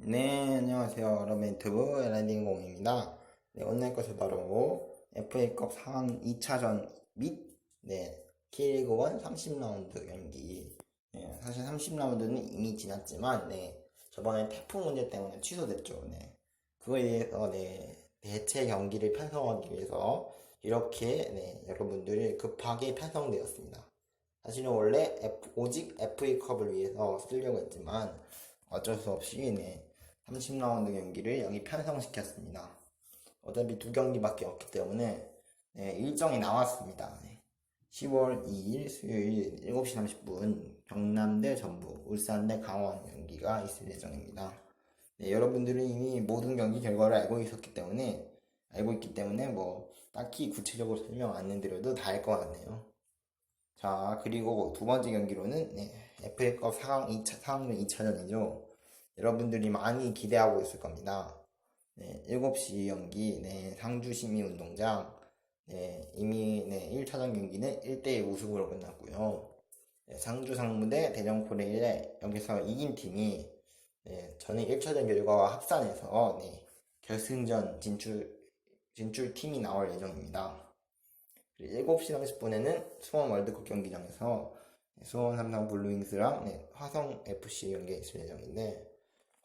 네, 안녕하세요. 여러분,유튜브 LID 공입니다. 네, 오늘 것은 바로 FA컵 상황 2차전 및, 네, K리그 1 30라운드 경기. 네, 사실 30라운드는 이미 지났지만, 네, 저번에 태풍 문제 때문에 취소됐죠. 네. 그거에 대해서, 네, 대체 경기를 편성하기 위해서, 이렇게, 네, 여러분들이 급하게 편성되었습니다. 사실은 원래 F- 오직 FA컵을 위해서 쓰려고 했지만, 어쩔 수 없이, 네, 30라운드 경기를 여기 편성시켰습니다. 어차피 두 경기밖에 없기 때문에 네, 일정이 나왔습니다. 네. 10월 2일 수요일 7시 30분 경남 대 전북, 울산 대 강원 경기가 있을 예정입니다. 네, 여러분들은 이미 모든 경기 결과를 알고 있었기 때문에 알고 있기 때문에 뭐 딱히 구체적으로 설명 안 드려도 다 알 것 같네요. 자, 그리고 두 번째 경기로는 네, FA컵 4강 2차, 4강전 2차전이죠. 여러분들이 많이 기대하고 있을 겁니다. 네, 7시 경기, 네, 상주 시민운동장, 네, 이미, 네, 1차전 경기는 1대1 우승으로 끝났고요. 네, 상주 상무대 대전 코레일에 여기서 이긴 팀이, 네, 전에 1차전 결과와 합산해서, 네, 결승전 진출, 진출 팀이 나올 예정입니다. 그리고 7시 30분에는 수원 월드컵 경기장에서 수원 삼성 블루윙스랑 네, 화성 FC 경기가 있을 예정인데,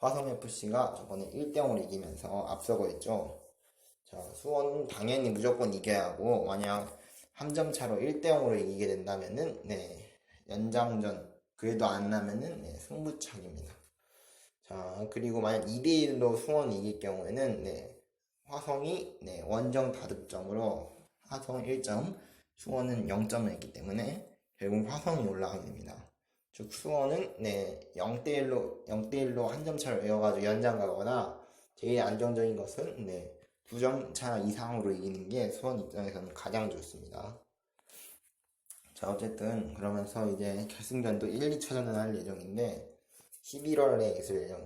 화성 FC가 저번에 1대0으로 이기면서 앞서고 있죠. 자, 수원은 당연히 무조건 이겨야 하고, 만약 한 점 차로 1대0으로 이기게 된다면은, 네, 연장전, 그래도 안 나면은, 네, 승부차기입니다. 자, 그리고 만약 2대1로 수원이 이길 경우에는, 네, 화성이, 네, 원정 다득점으로 화성 1점, 수원은 0점을 했기 때문에, 결국 화성이 올라가게 됩니다. 즉 수원은 네 0대1로 0대1로 한 점 차로 이어가지고 연장 가거나 제일 안정적인 것은 네두점차 이상으로 이기는 게 수원 입장에서는 가장 좋습니다. 자 어쨌든 그러면서 이제 결승전도 1, 2차전을 할 예정인데 11월에 있을 예정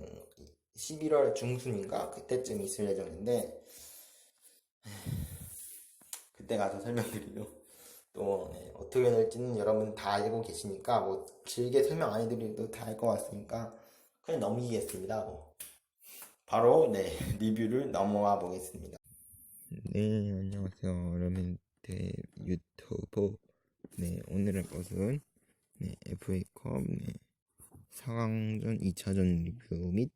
11월 중순인가 그때쯤 있을 예정인데 그때 가서 설명드리죠. 또 네, 어떻게 될지는 여러분 다 알고 계시니까 뭐 길게 설명 안 해드려도 다 알 것 같으니까 그냥 넘기겠습니다. 뭐. 바로 네 리뷰를 넘어가 보겠습니다. 네 안녕하세요 여러분들 유튜버 네 오늘 할 것은 네 FA컵 네 4강전 2차전 리뷰 및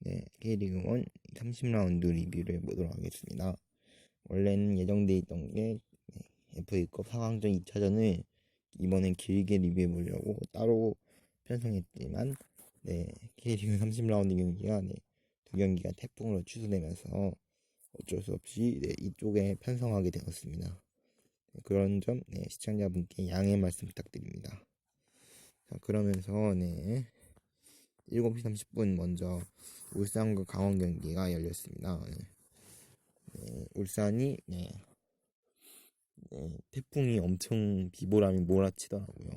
네, K리그 1 30라운드 리뷰를 해보도록 하겠습니다. 원래는 예정돼 있던 게 FA컵 4강전 2차전을 이번엔 길게 리뷰해 보려고 따로 편성했지만 네, K리그 30라운드 경기가 네, 두 경기가 태풍으로 취소되면서 어쩔 수 없이 네, 이쪽에 편성하게 되었습니다. 네, 그런 점 네, 시청자분께 양해 말씀 부탁드립니다. 자, 그러면서 네, 7시 30분 먼저 울산과 강원 경기가 열렸습니다. 네. 네, 울산이 네, 네, 태풍이 엄청 비보람이 몰아치더라고요.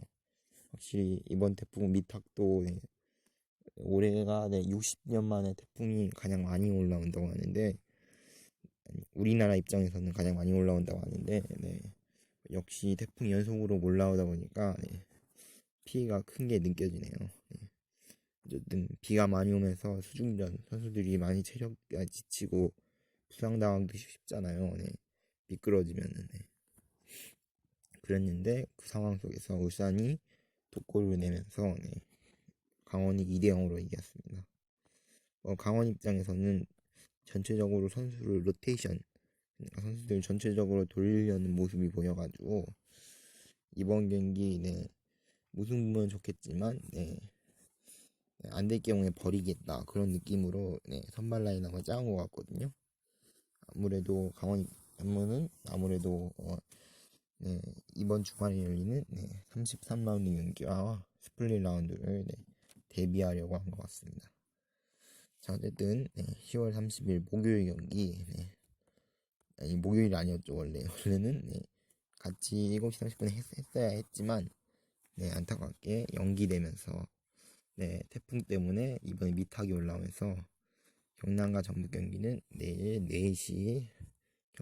확실히 이번 태풍 미탁도 네, 올해가 네, 60년 만에 태풍이 가장 많이 올라온다고 하는데 우리나라 입장에서는 가장 많이 올라온다고 하는데 네, 역시 태풍이 연속으로 올라오다 보니까 네, 피해가 큰 게 느껴지네요. 네. 어쨌든 비가 많이 오면서 수중전 선수들이 많이 체력이 지치고 부상당하기 쉽잖아요. 네. 미끄러지면은 네. 그랬는데 그 상황 속에서 울산이 독골을 내면서 네, 강원이 2대 0으로 이겼습니다. 어, 강원 입장에서는 전체적으로 선수를 로테이션 그러니까 선수들 전체적으로 돌리려는 모습이 보여가지고 이번 경기 네, 우승부면 좋겠지만 네, 안될 경우에 버리겠다 그런 느낌으로 네, 선발 라인업을 짜은 것 같거든요. 아무래도 강원 안무는 아무래도 어, 네, 이번 주말에 열리는 네, 33라운드 경기와 스플릿 라운드를 네, 대비하려고 한 것 같습니다. 자, 어쨌든 네, 10월 30일 목요일 경기 네, 아니 목요일 아니었죠 원래 원래는 네, 같이 7시 30분에 했, 했어야 했지만 네, 안타깝게 연기되면서 네, 태풍 때문에 이번에 미탁이 올라오면서 경남과 전북 경기는 내일 4시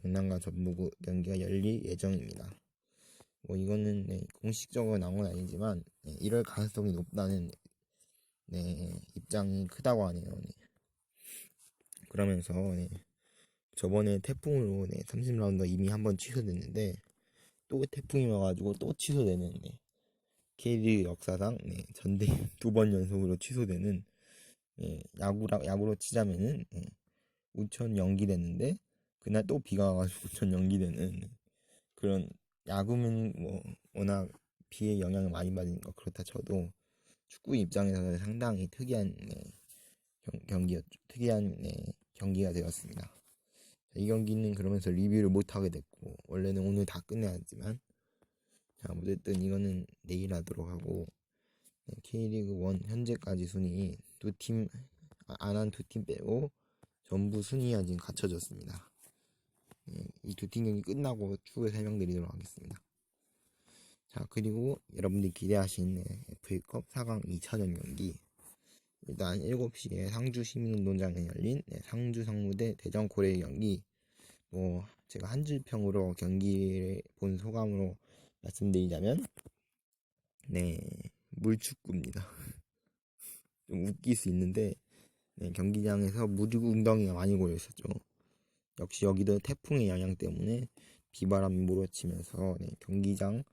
경남과 전북 경기가 열릴 예정입니다. 뭐 이거는 네, 공식적으로 나온 건 아니지만 네, 이럴 가능성이 높다는 네, 입장이 크다고 하네요. 네. 그러면서 네, 저번에 태풍으로 네, 30라운드 이미 한 번 취소됐는데 또 태풍이 와가지고 또 취소되는 네, K리그 역사상 네, 전대 두 번 연속으로 취소되는 예, 야구라 야구로 치자면은 예, 우천 연기됐는데 그날 또 비가 와가지고 우천 연기되는 그런 야구는 뭐 워낙 비의 영향을 많이 받으니까 그렇다 쳐도 축구 입장에서는 상당히 특이한 네, 경, 기였죠 특이한 네, 경기가 되었습니다. 이 경기는 그러면서 리뷰를 못 하게 됐고 원래는 오늘 다 끝내야 했지만 자 어쨌든 이거는 내일 하도록 하고 네, K리그 1 현재까지 순위 두 팀 안 한 두 팀 빼고 전부 순위가 지금 갖춰졌습니다. 네, 이두 팀 경기 끝나고 추후에 설명드리도록 하겠습니다. 자 그리고 여러분들이 기대하신 네, FA컵 4강 2차전 경기 일단 7시에 상주 시민운동장에 열린 네, 상주 상무대 대전 고레 경기 뭐 제가 한 줄평으로 경기를 본 소감으로 말씀드리자면 네 물축구입니다. 좀 웃길 수 있는데 네, 경기장에서 무ung덩이가 많이 고여 있었죠. 역시 여기도 태풍의 영향 때문에 비바람이 몰아치면서 네, 경기장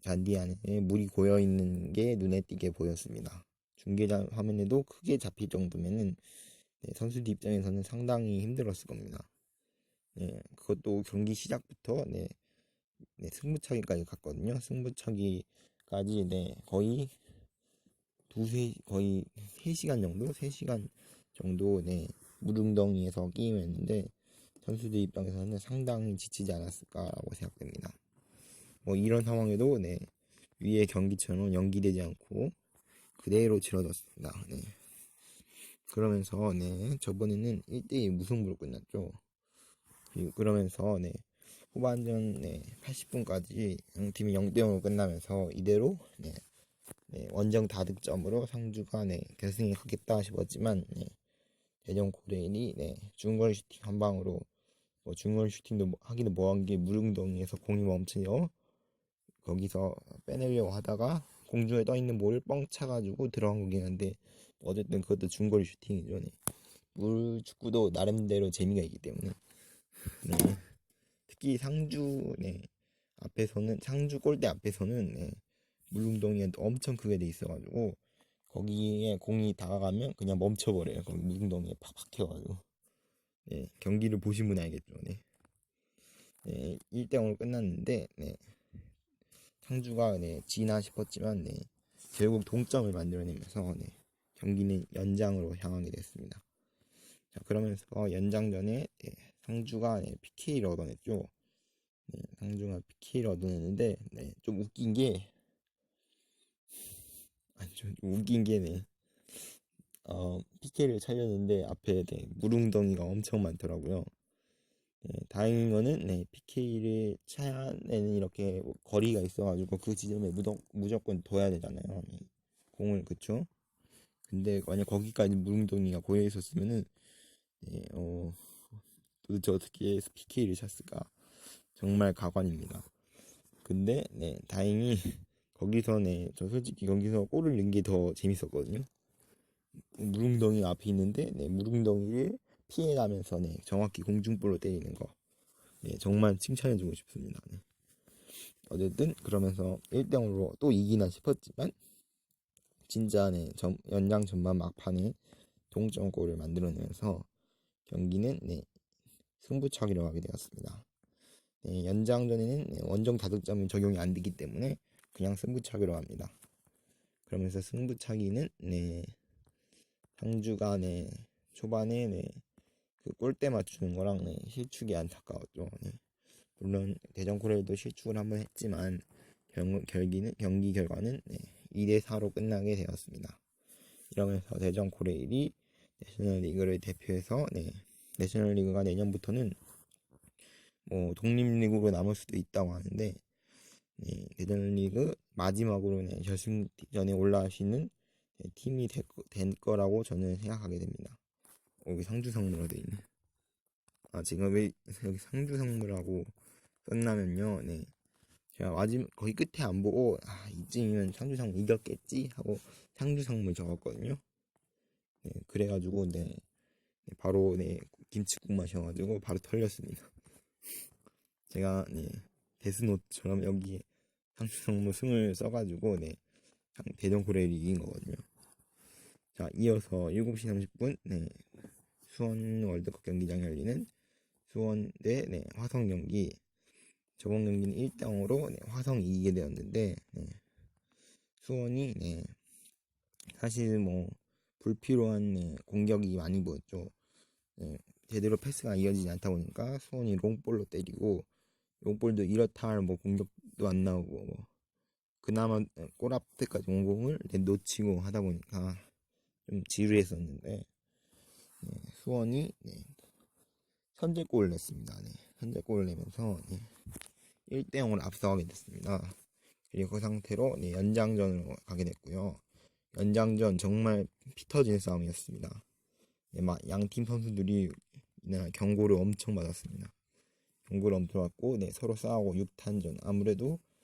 잔디 안에 물이 고여 있는 게 눈에 띄게 보였습니다. 중계장 화면에도 크게 잡힐 정도면은 네, 선수들 입장에서는 상당히 힘들었을 겁니다. 네, 그것도 경기 시작부터 네, 네, 승부차기까지 갔거든요. 승부차기까지 네, 거의 두세 거의 3시간 정도, 3시간 정도 네, 물웅덩이에서 게임했는데 선수들 입장에서는 상당히 지치지 않았을까라고 생각됩니다. 뭐 이런 상황에도 네, 위에 경기처럼 연기되지 않고 그대로 치러졌습니다. 네. 그러면서 네, 저번에는 1대1 무승부로 끝났죠. 그러면서 네, 후반전 네, 80분까지 양팀이 0대0으로 끝나면서 이대로 네, 네, 원정 다득점으로 상주가 네, 결승에 가겠다 싶었지만 네, 대전 고레인이 네, 중거리 슈팅 한 방으로 뭐 중거리 슈팅도 뭐- 하기는 뭐한 게 무릉덩이에서 공이 멈추려 거기서 빼내려고 하다가 공중에 떠 있는 볼을 뻥 차가지고 들어간 거긴 한데 어쨌든 그것도 중거리 슈팅이죠. 네. 물 축구도 나름대로 재미가 있기 때문에 네. 특히 상주 네. 앞에서는 상주 골대 앞에서는 네. 물웅덩이가 엄청 크게 돼 있어가지고 거기에 공이 다가가면 그냥 멈춰버려요. 거기 물웅덩이에 팍팍 튀어가지고 네. 경기를 보신 분 알겠죠. 네. 네. 1대 0으로 끝났는데 네. 상주가 네, 지나 싶었지만 네, 결국 동점을 만들어내면서 네, 경기는 연장으로 향하게 됐습니다. 자 그러면서 연장전에 네, 상주가 네, PK를 얻어냈죠. 네, 상주가 PK를 얻어냈는데 네, 좀 웃긴 게 아니 좀 웃긴 게 네, 어, PK를 차렸는데 앞에 네, 물웅덩이가 엄청 많더라고요. 네, 다행인 거는 네, PK를 차야에는 이렇게 뭐 거리가 있어가지고 그 지점에 무조, 무조건 둬야 되잖아요. 네, 공을 그쵸? 근데 만약 거기까지 무릉덩이가 고여 있었으면은 네, 어, 도대체 어떻게 PK를 찼을까? 정말 가관입니다. 근데 네, 다행히 거기서 네, 저 솔직히 거기서 골을 넣은 게 더 재밌었거든요. 무릉덩이 앞에 있는데 네, 무릉덩이를 피해가면서 네, 정확히 공중볼로 때리는 거 네, 정말 칭찬해주고 싶습니다. 네. 어쨌든 그러면서 1대0으로 또 이기나 싶었지만 진짜 네, 전, 연장 전반 막판에 동점골을 만들어내면서 경기는 네, 승부차기로 가게 되었습니다. 네, 연장전에는 네, 원정 다득점이 적용이 안 되기 때문에 그냥 승부차기로 합니다. 그러면서 승부차기는 네, 상주가 네, 초반에 네, 그 골대 맞추는 거랑 네, 실축이 안타까웠죠. 네. 물론 대전 코레일도 실축을 한번 했지만 결, 결기는 경기 결과는 네, 2대 4로 끝나게 되었습니다. 이러면서 대전 코레일이 내셔널리그를 대표해서 네, 내셔널리그가 내년부터는 뭐 독립리그로 남을 수도 있다고 하는데 네, 대전리그 마지막으로 네, 결승전에 네, 팀이 될, 될 거라고 저는 생각하게 됩니다. 여기 상주상무라 돼 있네. 아 지금 왜 여기 상주상무라고 썼냐면요. 네. 제가 마지막 거의 끝에 안 보고 아 이쯤이면 상주상무 이겼겠지 하고 상주상무 적었거든요. 네. 그래가지고 네. 네 바로 네 김치국 마셔가지고 바로 털렸습니다. 제가 네 데스노트처럼 여기에 상승무 승을 써가지고 네 대전 고래를 이긴 거거든요. 자 이어서 7시 30분 네 수원 월드컵 경기장에 열리는 수원 대 네, 화성 경기 저번 경기는 1대0으로 네, 화성이 이기게 되었는데 네, 수원이 네, 사실 뭐 불필요한 네, 공격이 많이 보였죠. 네, 제대로 패스가 이어지지 않다 보니까 수원이 롱볼로 때리고 롱볼도 이렇다 할 뭐 공격도 안 나오고 뭐 그나마 골 앞에까지 온 공을 네, 놓치고 하다 보니까 좀 지루했었는데 네, 수원이 네, 선제골을 냈습니다. 네, 선제골을 내면서 네, 1대 0으로 앞서가게 됐습니다. 그리고 그 상태로 네, 연장전으로 가게 됐고요. 연장전 정말 피 터진 싸움이었습니다. 네, 양팀 선수들이 이날 경고를 엄청 받았습니다. 경고를 엄청 받고 네, 서로 싸우고 6탄전 아무래도 이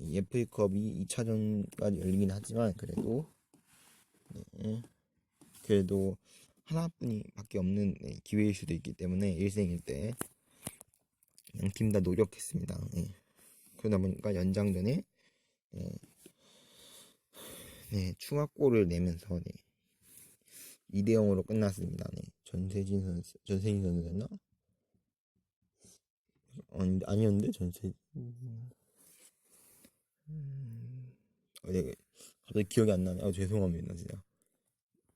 FA컵이 2차전까지 열리긴 하지만 그래도 네, 그래도 하나뿐이 밖에 없는 네, 기회일 수도 있기 때문에 일생일 때 양 팀 다 노력했습니다. 네. 그러다 보니까 연장전에 네, 네, 추가골을 내면서 네, 2대 0으로 끝났습니다. 네. 전세진 선수, 전세진 선수였나? 아니, 아니었는데 전세. 음, 갑자기 기억이 안 나네. 아, 죄송합니다, 진짜.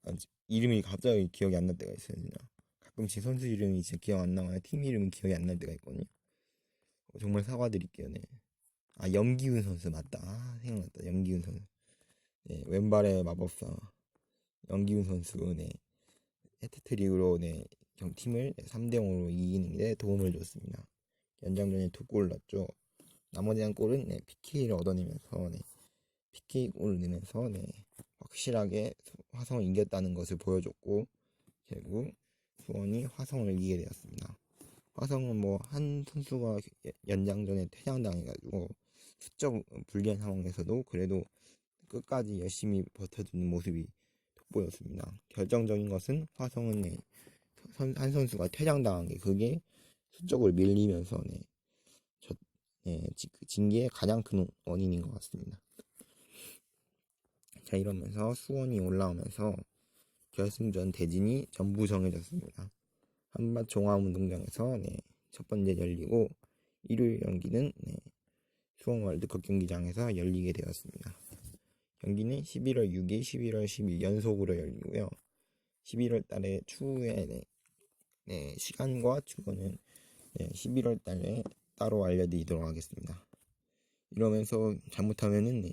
아, 이름이 갑자기 기억이 안 날 때가 있어요, 진짜. 가끔씩 선수 이름이 진짜 기억 안 나와요. 팀 이름이 기억이 안 날 때가 있거든요. 어, 정말 사과드릴게요, 네. 아, 염기훈 선수 맞다. 아, 생각났다. 염기훈 선수. 네, 왼발의 마법사. 염기훈 선수, 네. 해트트릭으로, 네, 경 팀을 3대 0으로 이기는 데 도움을 줬습니다. 연장전에 두골 넣었죠. 나머지 한 골은 네, PK를 얻어내면서 네, PK 골을 넣으면서 네, 확실하게 화성을 이겼다는 것을 보여줬고 결국 수원이 화성을 이기게 되었습니다. 화성은 뭐 한 선수가 연장전에 퇴장당해가지고 수적 불리한 상황에서도 그래도 끝까지 열심히 버텨주는 모습이 돋보였습니다. 결정적인 것은 화성은 네, 한 선수가 퇴장당한 게 그게 수적으로 밀리면서 네, 저, 네, 징계의 가장 큰 원인인 것 같습니다. 자 이러면서 수원이 올라오면서 결승전 대진이 전부 정해졌습니다. 한밭 종합운동장에서 네, 첫 번째 열리고 일요일 경기는 네, 수원 월드컵 경기장에서 열리게 되었습니다. 경기는 11월 6일, 11월 10일 연속으로 열리고요. 11월 달에 추후에 네, 네, 시간과 주거는 네, 11월 달에 따로 알려드리도록 하겠습니다. 이러면서 잘못하면은 네,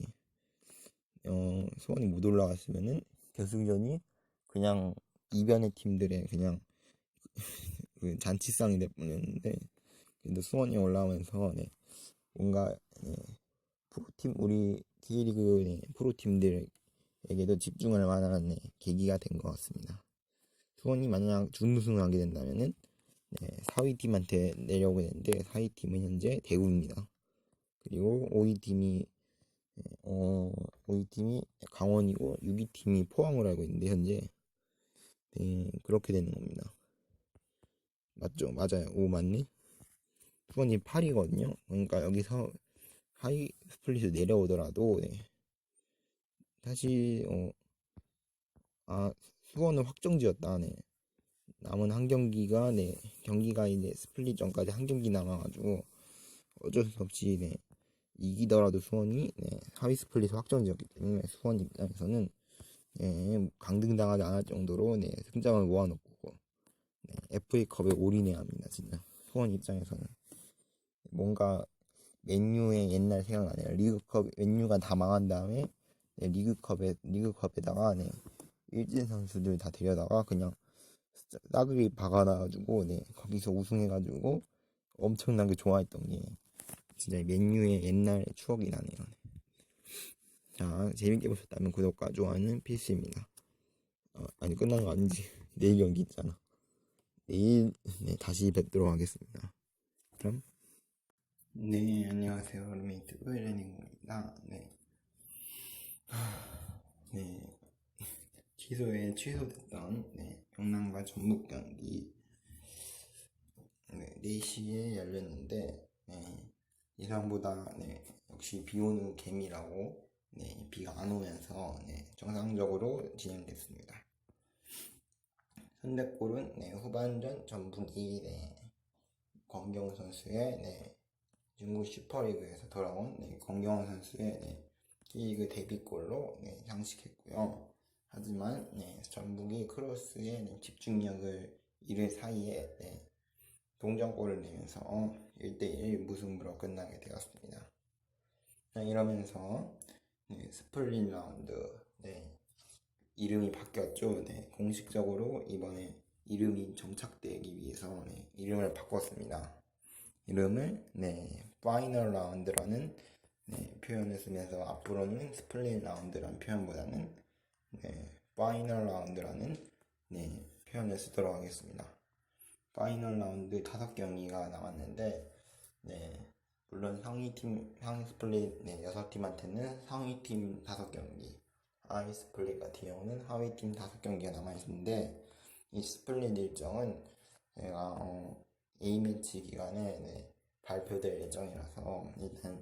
어, 수원이 못 올라갔으면은 결승전이 그냥 이변의 팀들의 그냥 그 잔치상이 될 뻔했는데 그래도 수원이 올라오면서 네, 뭔가 네, 프로팀 우리 K리그 네, 프로팀들에게도 집중할 만한 네, 계기가 된 것 같습니다. 수원이 만약 준우승을 하게 된다면은 네, 4위 팀한테 내려오게 되는데 4위 팀은 현재 대구입니다. 그리고 5위 팀이 어, 5위 팀이 강원이고 6위 팀이 포항을 알고 있는데 현재 네, 그렇게 되는 겁니다. 맞죠? 맞아요. 오 맞네. 수원이 8이거든요. 그러니까 여기서 하이 스플릿을 내려오더라도 네. 다시 어, 아 수원은 확정지었다. 네. 남은 한 경기가 네 경기가 이제 스플릿 전까지 한 경기 남아가지고 어쩔 수 없이 네 이기더라도 수원이 네, 하위 스플릿 확정지었기 때문에 수원 입장에서는 네, 강등당하지 않을 정도로 네, 승장을 모아놓고 네, FA컵에 올인해야 합니다. 진짜 수원 입장에서는 뭔가 맨유의 옛날 생각나네요. 리그컵 맨유가 다 망한 다음에 네, 리그컵에 리그컵에다가 네, 일진 선수들 다 데려다가 그냥 싸그리 박아놔가지고 네, 거기서 우승해가지고 엄청나게 좋아했던 게 진짜 맨유의 옛날 추억이 나네요. 자, 재밌게 보셨다면 구독과 좋아요는 필수입니다. 어, 아니, 끝난 거 아닌지. 내일 경기 있잖아. 내일, 네, 다시 뵙도록 하겠습니다. 그럼. 네, 안녕하세요. 룸메이트 의레닝입니다. 네. 네. 취소에 취소됐던, 네, 경남과 전북 경기 네, 4시에 열렸는데 네, 예상보다 네, 역시 비 오는 개미라고 네, 비가 안 오면서 네, 정상적으로 진행됐습니다. 선대골은 네, 후반전 전북이 네, 권경 선수의 네, 중국 슈퍼리그에서 돌아온 네, 권경 선수의 네, K리그 데뷔골로 네, 장식했고요. 하지만 네, 전북이 크로스의 네, 집중력을 잃을 사이에 네, 동점골을 내면서 1대1 무승부로 끝나게 되었습니다. 네, 이러면서 네, 스플릿 라운드 네, 이름이 바뀌었죠. 네, 공식적으로 이번에 이름이 정착되기 위해서 네, 이름을 바꿨습니다. 이름을 네, 파이널 라운드라는 네, 표현을 쓰면서 앞으로는 스플릿 라운드라는 표현보다는 네, 파이널 라운드라는 네, 표현을 쓰도록 하겠습니다. 파이널 라운드 다섯 경기가 남았는데 네, 물론 상위 팀 상위 스플릿 네, 여섯 팀한테는 상위 팀 다섯 경기 하위 스플릿 같은 경우는 하위 팀 다섯 경기가 남아 있는데 이 스플릿 일정은 제가 어, A 매치 기간에 네, 발표될 예정이라서 일단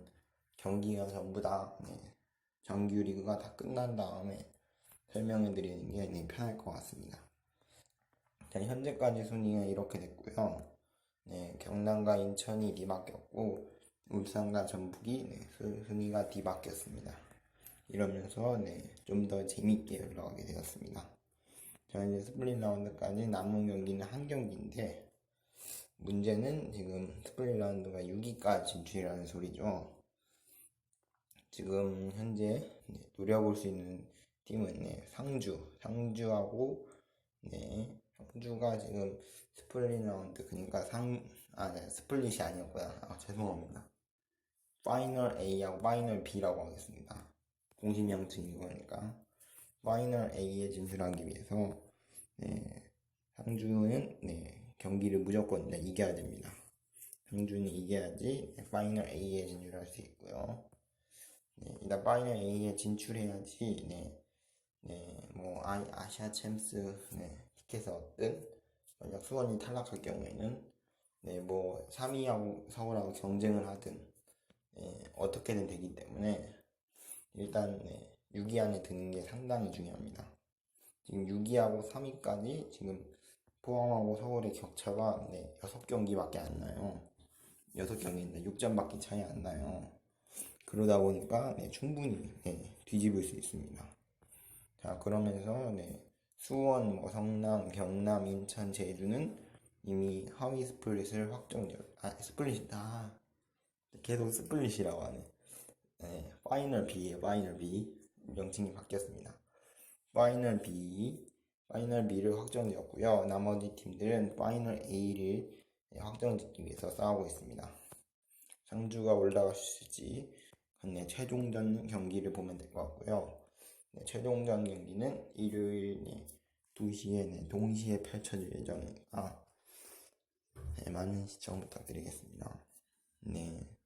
경기가 전부 다 네, 정규 리그가 다 끝난 다음에 설명해 드리는 게 네, 편할 것 같습니다. 자, 현재까지 순위가 이렇게 됐고요. 네, 경남과 인천이 뒤바뀌었고 울산과 전북이 네, 수- 순위가 뒤바뀌었습니다. 이러면서 네, 좀 더 재밌게 흘러가게 되었습니다. 자, 이제 스플릿 라운드까지 남은 경기는 한 경기인데 문제는 지금 스플릿 라운드가 6위까지 진출이라는 소리죠. 지금 현재 네, 노려볼 수 있는 팀은 네, 상주, 상주하고 네, 상주가 지금 스플릿 라운드 그러니까 상, 아, 네, 스플릿이 아니었구나. 아, 죄송합니다. 파이널 A하고 파이널 B라고 하겠습니다. 공식 명칭이 거니까 파이널 A에 진출하기 위해서 네, 상주는 네, 경기를 무조건 네, 이겨야 됩니다. 상주는 이겨야지 네, 파이널 A에 진출할 수 있고요. 네, 일단 파이널 A에 진출해야지 네, 네, 뭐 아, 아시아 챔스 네, 티켓을 얻든 만약 수원이 탈락할 경우에는 네, 뭐 3위하고 서울하고 경쟁을 하든 네, 어떻게든 되기 때문에 일단 네, 6위 안에 드는 게 상당히 중요합니다. 지금 6위하고 3위까지 지금 포항하고 서울의 격차가 네, 6경기밖에 안 나요. 6경기인데 6점밖에 차이 안 나요. 그러다 보니까 네, 충분히 네, 뒤집을 수 있습니다. 자 그러면서 네, 수원, 뭐 성남, 경남, 인천, 제주는 이미 하위 스플릿을 확정되어 아 스플릿이다 계속 스플릿이라고 하네. 네, 파이널 B에 파이널 B 명칭이 바뀌었습니다. 파이널 B, 파이널 B를 확정되었고요. 나머지 팀들은 파이널 A를 네, 확정짓기 위해서 싸우고 있습니다. 상주가 올라갈 수 있을지 네, 최종전 경기를 보면 될 것 같고요. 네, 최종전 경기는 일요일 네, 2시에 네, 동시에 펼쳐질 예정이니까 네, 많은 시청 부탁드리겠습니다. 네.